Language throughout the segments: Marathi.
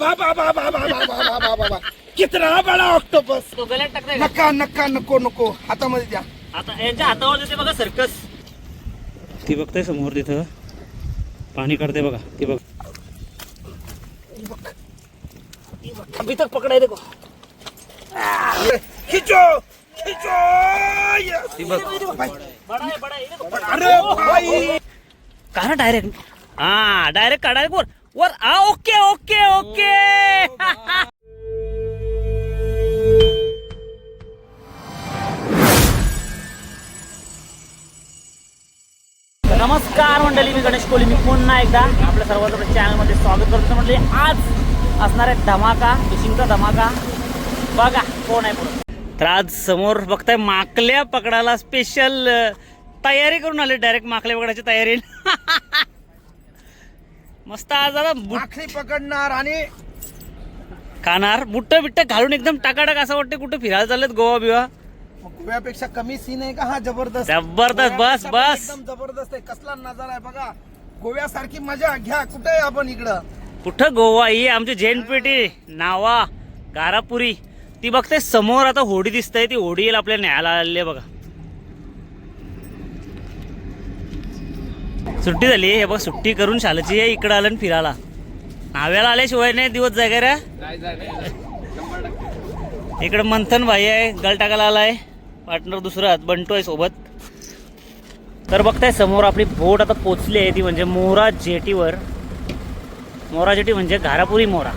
बाबा बाबा बाबा बाबा बाबा बाबा कितना बडा ऑक्टोपस तो गल्यात टाकताय का? नका नका नको नको. हातामध्ये द्या. आता यांच्या हातावर देते बघा सर्कस ती बघताय समोर तिथं. पाणी काढते बघा ती बघ. अभी तक पकडाय देखो खिचो खिचो अरे काय कारण डायरेक्ट हा डायरेक्ट काढायला कोण? वर आ ओके ओके ओके. नमस्कार मंडळी मी गणेश कोहली मी पुन्हा एकदा आपल्या सर्वांचं चॅनलमध्ये स्वागत करतो. म्हणजे आज असणार आहे धमाका फिशिंगचा धमाका. बघा कोण आहे पुढं. तर आज समोर बघताय माकल्या पकडायला स्पेशल तयारी करून आले. डायरेक्ट माकल्या पकडायची तयारी. मस्त आज आता बुट पकडणार आणि खाणार. बुट्ट बिट्ट घालून एकदम टाकाटाक असं वाटतं कुठं फिरायला चाललेत गोवा बिवा. गोव्यापेक्षा कमी सीन आहे का? हा जबरदस्त. जबरदस्त, बस, गोव्यापेक्षा बस. एकदम जबरदस्त आहे. कसला नजारा आहे बघा. गोव्यासारखी मजा घ्या. कुठे आहे आपण इकडं? कुठं गोवा? ही आमची जैन पेटी नावा गारापुरी. ती बघते समोर आता होडी दिसतंय. ती होडी येईल आपल्या न्यायला आलेली आहे बघा. सुट्टी झाली हे बघ सुट्टी करून शाळेची आहे इकडं आलं आणि फिरायला. नाव्याला आल्याशिवाय नाही दिवस जागा रे? इकडं मंथन भाई आहे गल टाकायला आलाय. पार्टनर दुसरा बंटो आहे सोबत. तर बघताय समोर आपली बोट आता पोचली आहे ती म्हणजे मोरा जेटीवर. मोरा जेटी म्हणजे घारापुरी मोरा.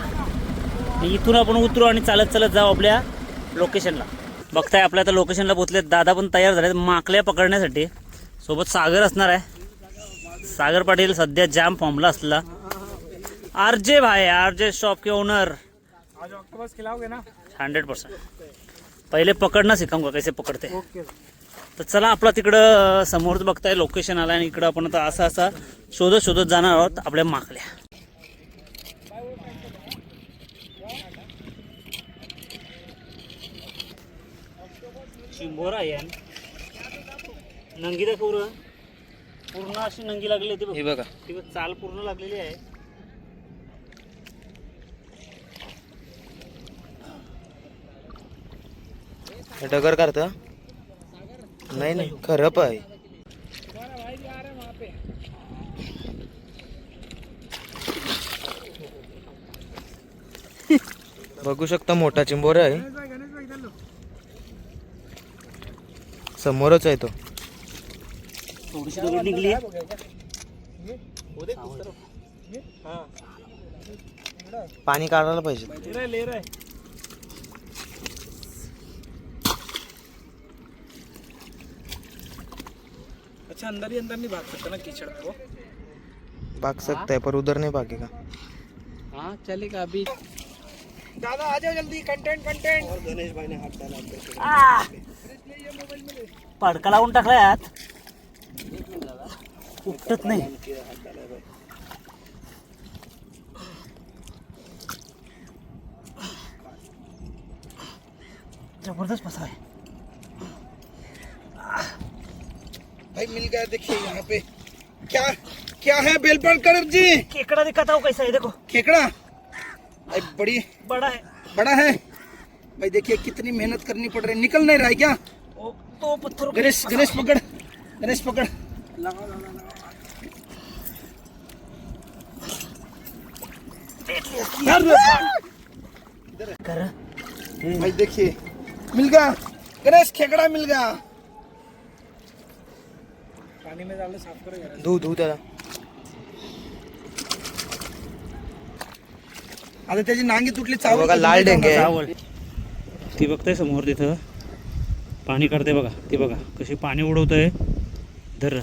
इथून आपण उतरू आणि चालत चालत जाऊ आपल्या लोकेशनला बघताय आपल्या आता लोकेशनला पोचले दादा पण तयार झाले माकल्या पकडण्यासाठी. सोबत सागर असणार आहे. सागर पाटील सध्या जाम फॉर्मला असला. आर जे भाई आर जे शॉप के ओनर आज ऑक्टोबस खिलाओगे ना? हंड्रेड पर्सेंट पहिले पकडणं शिकांगा कैसे पकडते. तर चला आपला तिकडं समोरच बघताय लोकेशन आलं आणि इकडं आपण आता असं असं शोधत शोधत जाणार आहोत आपल्या माकल्या चिंबोरा आहे. नंगी दाखव रे. पूर्ण अशी नंगी लागली ती बघ. हे बघा. ती बघ, चाल पूर्ण लागलेली आहे. हे डगर करता? नाही नाही खरं पाय. बघू शकता मोठा चिंबोर आहे. समोरच आहे तो. थोडीशी दगड निघली पाणी काढायला पाहिजे. अच्छा अंदर ही अंदर नहीं भाग सकता ना कीचड़ में वो भाग सकता है पर उधर नहीं भागेगा हाँ चलेगा अभी. दादा आ जाओ जल्दी कंटेंट कंटेंट और गणेश भाई ने हाथ डाला पडका लावून टाकलाय आत उपटत नाही। ज़बरदस्त फसा है। भाई मिल गया देखिए यहाँ पे। क्या क्या है बेलपाल कड़क जी? केकड़ा दिखाता हूँ कैसा है देखो। केकड़ा? भाई बड़ी बड़ा है। बड़ा है? भाई देखिए कितनी मेहनत करनी पड़ रही निकल नहीं रहा है क्या? तो पत्थरों गणेश गणेश पकड़ गणेश पकड़। कर भाई देखिए मिल गया गणेश खेकड़ा मिल गया पानी में डाल साफ करो धू धू त्याला आता त्याची नांगी तुटली चावल बघा लाल डेंगे ती बघताय समोर तिथं. पाणी करते बघा ती बघा कशी पाणी उडवतंय. धर हे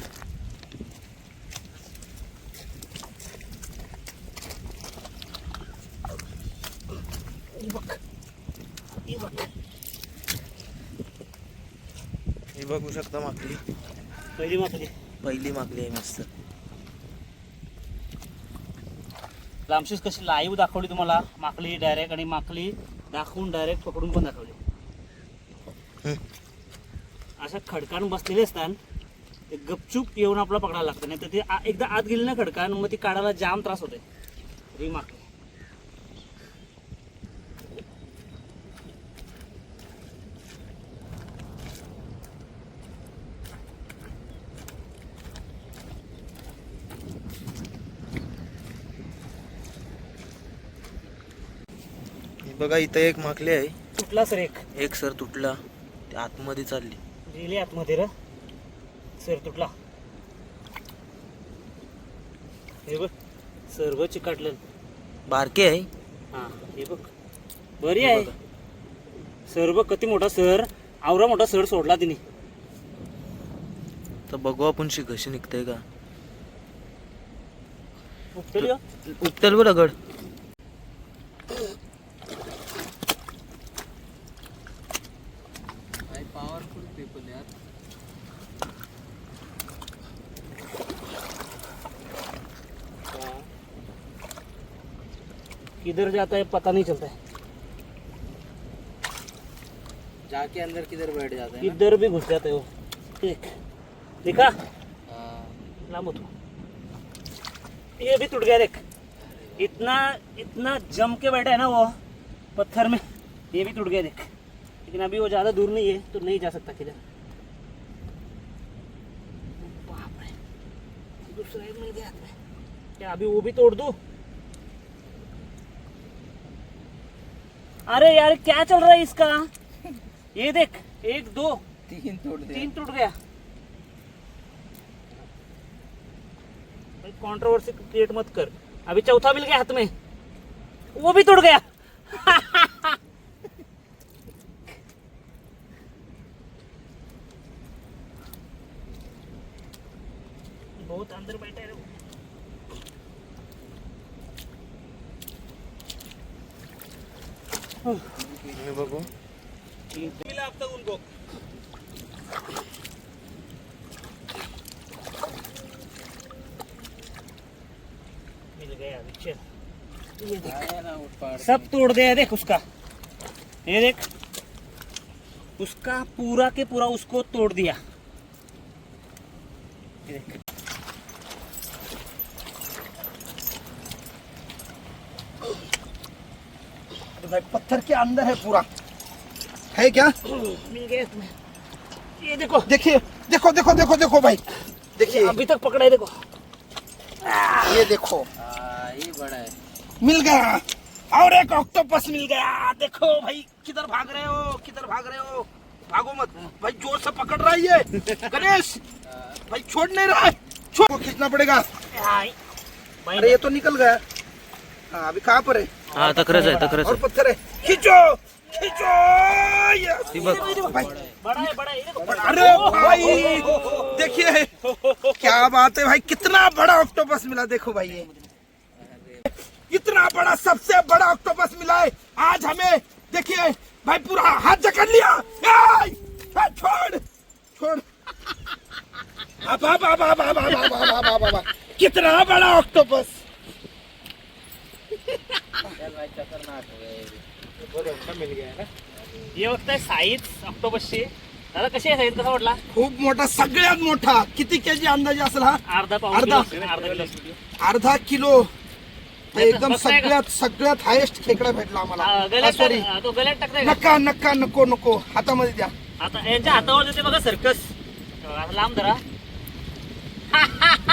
बघू शकता माकली पहिली माकली पहिली माकली आहे मस्त. लांबशीच कशी लाईव्ह दाखवली तुम्हाला? माकली डायरेक्ट आणि माकली दाखवून डायरेक्ट पकडून पण दाखवली. अशा खडकान बसलेले असतात. ते गपचूप येऊन आपला पकडायला लागतं. नाही तर ते एकदा आत गेली ना खडकान मग ती काढायला जाम त्रास होते री माकली बघा इथं एक माकली आहे. तुटला सर एक. एक सर तुटला. ते आतमध्ये चालली. गेली आतमध्ये र. सर तुटला. हे बघ सर्व चिकाटलं. बारके आहे. हा हे बघ. बरी आहे. सर बघ किती मोठा सर आवरा मोठा सर सोडला तिने. तर बघू आपण शी कशी निघतंय का. उपटली हो. उपटेल बरं दगड किधर जाता है पता नहीं चलता है। जाके अंदर किधर बैठ जाते किधर भी घुस जाते हो। देख देखा? लांब होतो ये भी टूट गया देख। इतना इतना जम के बैठा है ना वो पत्थर में ये भी टूट गया देख। लेकिन अभी वो ज़्यादा दूर नहीं है तो नहीं जा सकता किधर। बाप रे दूसरा एक मिल गया क्या अभी वो भी तोड़ दूँ? अरे यार क्या चल रहा है इसका? ये देख एक दो तीन तोड़ तीन टूट गया। कंट्रोवर्सी क्रिएट मत कर। अभी चौथा मिल गया हाथ में। वो भी टूट गया। बहुत अंदर बैठा है रे वो। सब तोड़ दिया देख उसका। ये देख। उसका पूरा के पूरा उसको तोड़ दिया। देख। अरे भाई पत्थर के अंदर है पूरा। है क्या? मिल गया तुम्हें ये देखो। देखिए देखो देखो देखो देखो भाई। देखिए। अभी तक पकड़ा है देखो। ये देखो। ये बड़ा है। मिल गया। और एक ऑक्टोपस मिल गया। देखो भाई किधर भाग रहे हो? किधर भाग रहे हो? भागो मत। भाई ज़ोर से पकड़ रहा है ये। गणेश भाई छोड़ नहीं रहा है। छोड़। खींचना पड़ेगा। अरे ये तो निकल गया। हाँ अभी कहाँ पर है? हा तक्रच आहे तक्रच और पत्थर है खींचो खींचो ये बघ भाई बड़ा है बड़ा है अरे भाई देखिए क्या बात है भाई कितना बड़ा ऑक्टोपस मिला देखो भाई ये इतना बड़ा सबसे बड़ा ऑक्टोपस मिला है आज हमें देखिए भाई पूरा हाथ जकड़ लिया छोड़ छोड़ अब अब अब अब अब अब अब अब अब अब अब कितना बड़ा ऑक्टोपस हे बघताय साईज ऑक्टोबसची दादा कशी आहे साईज? कसा वाटला? खूप मोठा सगळ्यात मोठा. किती केजी अंदाजे असेल हा? अर्धा अर्धा? अर्धा किलो. अर्धा किलो. तर एकदम बघताय का? सगळ्यात सगळ्यात हायेस्ट खेकडा भेटला आम्हाला. सॉरी टाक- तो गळ्यात टाकताय का? नका नका नको नको. हातामध्ये द्या. आता यांच्या हातावर देते बघा सर्कस लांब धरा.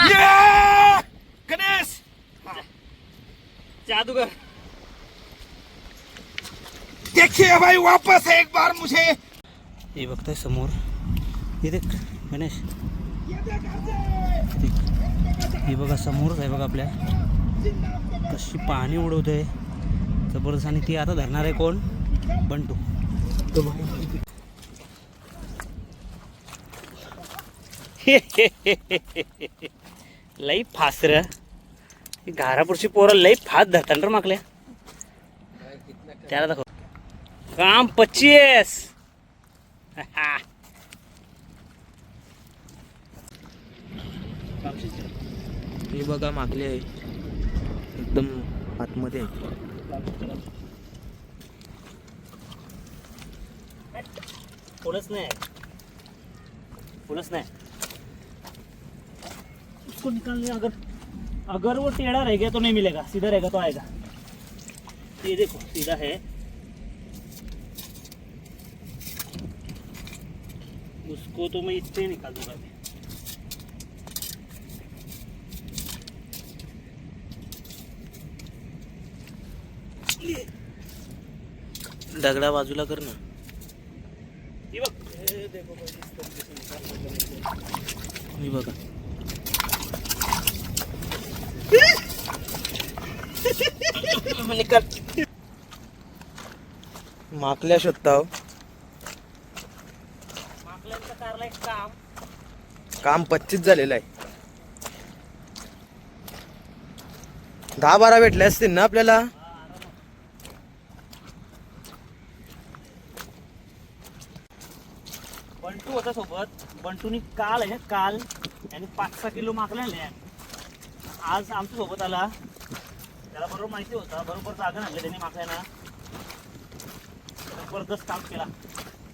ये! गणेश! जादूगर. देखिए भाई वापस एक बार मुझे। हे बघताय समोर। हे देख गणेश। हे बघा समोरच आहे बघा आपल्या। कशी पाणी उडवत आहे. जबरदस्त आणि ती आता धरणार आहे कोण? बंटू. तो. लई फास र. घारापूरची पोरं लई फास धरतात रे मागल्या. त्याला दाखव. काम पच्चीस। हे बघा मागली. आहे एकदम आतमध्ये. फुलच नाही. फुलच नाही. उसको निकालने अगर अगर वो टेढ़ा रह गया तो नहीं मिलेगा सीधा रहेगा तो आएगा। ये देखो सीधा है। उसको तो मैं इससे निकाल दूंगा अभी दगडा बाजूला कर ना. ही बघ. बघा माकल्या शोधता हो. माकल्यांचं कारला एक काम काम पच्चीस झालेलं आहे. दहा बारा भेटले असतील ना आपल्याला? बंटू होता सोबत. बंटूनी काल आहे ना काल याने पाच सहा किलो माकल्या आज आमच्यासोबत आला. त्याला बरोबर माहिती होता. बरोबर जागा आणले त्यांनी माकल्याना जबरदस्त काम केला.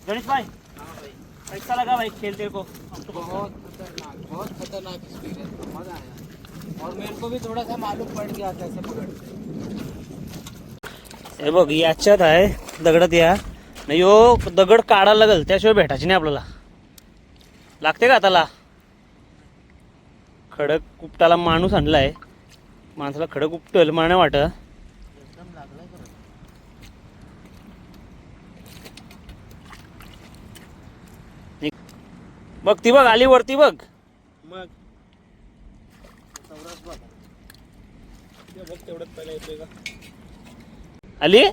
गणेश भाई कैसा लगा भाई खेल तेरे को। बहुत खतरनाक बहुत खतरनाक एक्सपीरियंस मजा आया। और मेरे को भी थोड़ा सा मालूम पड़ गया कैसे पकड़ते हे बघ याच्यात आहे दगडात या। नाही यो दगड काढायला लागल त्याशिवाय भेटायची नाही आपल्याला. लागते का आताला खडक कुपटाला माणूस आणलाय. माणसाला खडक उपटल मला नाही वाटत एकदम लागलाय खरं बघ ती बघ आली वरती बघ. मग. बघ तेवढ्यात पहिला येतोय का आली?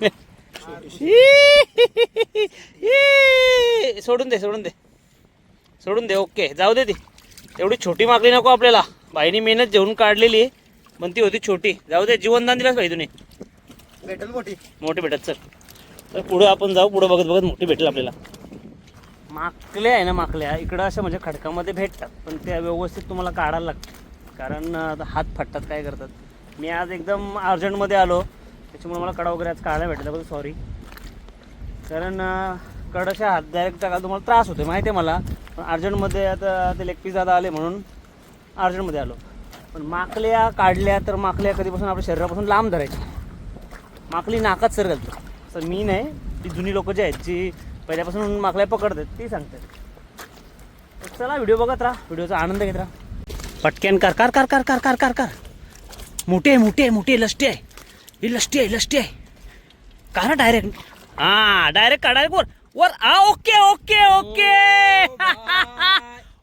सोडून दे सोडून दे. सोडून दे ओके. जाऊ दे ती. एवढी छोटी मागली नको आपल्याला. बाईनी मेहनत जेवून काढलेली पण ती होती छोटी. जाऊ दे जीवनदान दिलाच पाहिजे तुम्ही भेटेल मोठी. मोठी भेटत चल. तर पुढं आपण जाऊ पुढं बघत बघत मोठी भेटेल आपल्याला. माकल्या आहे ना माकल्या. इकडं अशा म्हणजे खडकामध्ये भेटतात पण त्या व्यवस्थित तुम्हाला काढायला लागतात कारण हात फाटतात काय करतात. मी आज एकदम अर्जंटमध्ये आलो त्याच्यामुळे मला कडा वगैरे आज काढायला भेटला बघ सॉरी कारण अं, कडाच्या हात डायरेक्ट टाकायला तुम्हाला त्रास होतो माहिती आहे मला. पण अर्जंटमध्ये आता ते लेग पीस आता आले म्हणून अर्जंटमध्ये आलो. पण माकल्या काढल्या तर माकल्या कधीपासून आपल्या शरीरापासून लांब धरायची माकली नाकात सर घालतो. तर मी नाही ती जुनी लोकं जी आहेत जी पहिल्यापासून माकल्या पकडतात ती सांगतात. चला व्हिडिओ बघत राहा. व्हिडिओचा आनंद घेत राहा. पटक्यान कर कर कर कर कर कर कर कर. मोठे मोठे मोठे लष्टी आहे. ही लष्टी आहे लष्टी आहे. का ना डायरेक्ट हा डायरेक्ट का डायरेक्ट वर वर आ okay okay okay.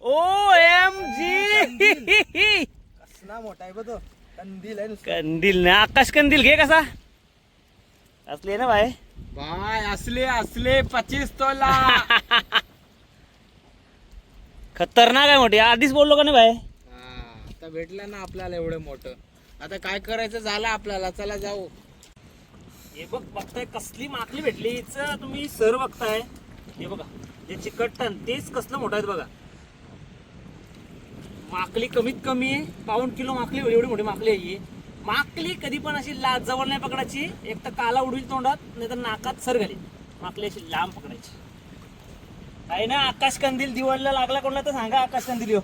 O M G कसला मोठा आहे बघ तो. कंदील आहे. कंदील ना आकाश कंदील घे कसा. असले ना भाई भाई असले असले पच्चीस तोला. खतरनाक आहे मोठी. आधीच बोललो का नाही भाई? आता भेटलं ना आपल्याला एवढं मोठं. आता काय करायचं झालं आपल्याला? चला जाऊ. हे बघ बघताय कसली माकली भेटली. हिचं तुम्ही सर बघताय. हे बघा जे चिकटन तेच कसलं मोठं आहेत बघा. माकली कमीत कमी पाऊण किलो माकली एवढी मोठी माकली आहे ही. माकली कधी पण अशी ला जवळ नाही पकडायची. एक तर काला उडवील तोंडात नाही तर नाकात सर घाली माकली अशी लांब पकडायची. आहे ना आकाश कंदील दिवाळीला लागला कोणला तर सांगा आकाश कंदील यो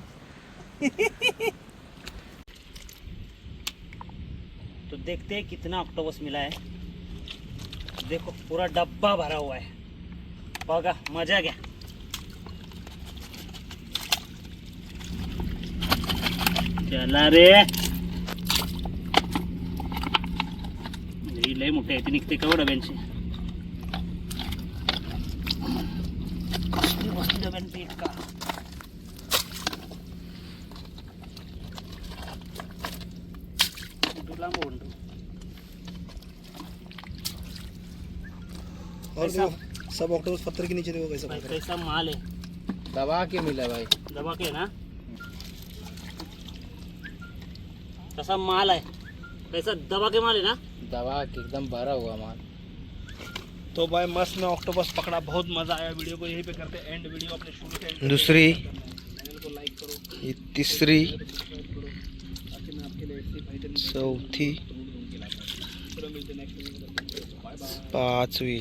तो देखते कितना ऑक्टोबस मिला है. देखो पूरा डब्बा भरा हुआ है. बघा मजा घ्या. चला रे. लय मोठे आहे ती निघते का डब्यांची इतका सब ऑक्टोपस पत्थर के नीचे देखो कैसा भाई माल है। दबा के मिला भाई। दबा के ना? कसा माल आहे कैसा दबा के माल है ना? दबा के एकदम भरा हुआ माल। तो भाई मस्त में ऑक्टोपस पकड़ा बहुत मज़ा आया वीडियो को यहीं पे करते एंड वीडियो अपने शुरू के दूसरी ये तीसरी। चौथी। पांचवी।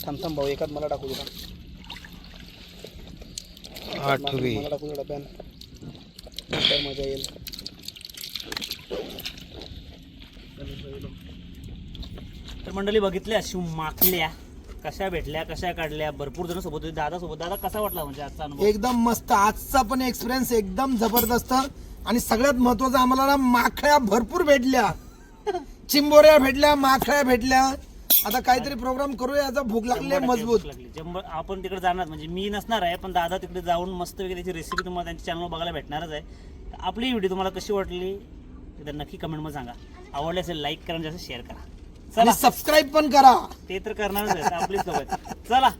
थम थम भाऊ एक मला टाकू तुला आठवी। मला टाकू तुला पॅन नंतर मजा येईल. तर मंडळी बघितल्या शिव माकल्या कशा भेटल्या कशा काढल्या? भरपूर जण सोबत होते. दादा सोबत दादा कसा वाटला म्हणजे आजचा अनुभव? एकदम मस्त. आजचा पण एक्सपिरियन्स एकदम जबरदस्त. आणि सगळ्यात महत्वाचं आम्हाला ना माखळ्या भरपूर भेटल्या. चिंबोऱ्या भेटल्या माखळ्या भेटल्या. आता काहीतरी प्रोग्राम करूया याचा भूक लागली आहे मजबूत. लागली. आपण तिकडे जाणार म्हणजे मी नसणार आहे पण दादा तिकडे जाऊन मस्त वगैरे त्याची रेसिपी तुम्हाला त्यांच्या चॅनलवर बघायला भेटणारच आहे. तर आपली व्हिडिओ तुम्हाला कशी वाटली एकदा नक्की कमेंटमध्ये सांगा. आवडली असेल लाईक करा आणि जास्त शेअर करा. आणि चला सबस्क्राईब पण करा. ते तर करणारच आहे आपलीच लोक आहेत चला.